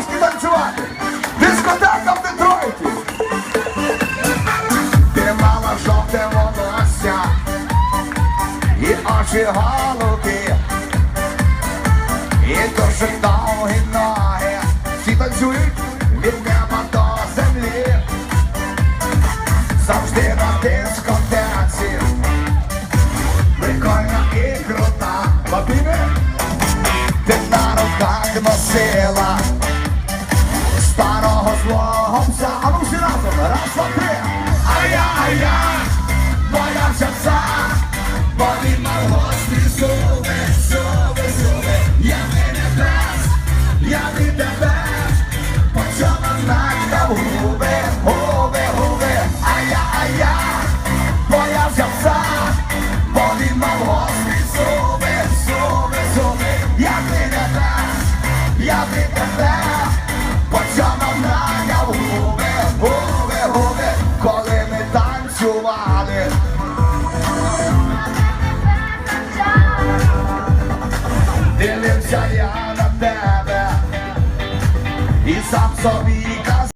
трошки танцювати. Дискотека в Детройті. Ти мала жовте волосся і очі голубі, і дуже довгі ноги. Всі танцюють від неба до землі. Завжди на дискотеці. Прикольна і крута. Латине, ти на руках носила разом, раз, два, три. А я, а я, бо він мав гострі зуби, зуби, зуби. Я не пес, я від тебе, почала нахтав губи, губи, губи. А я, а танцювали. Дивився я на тебе і сам собі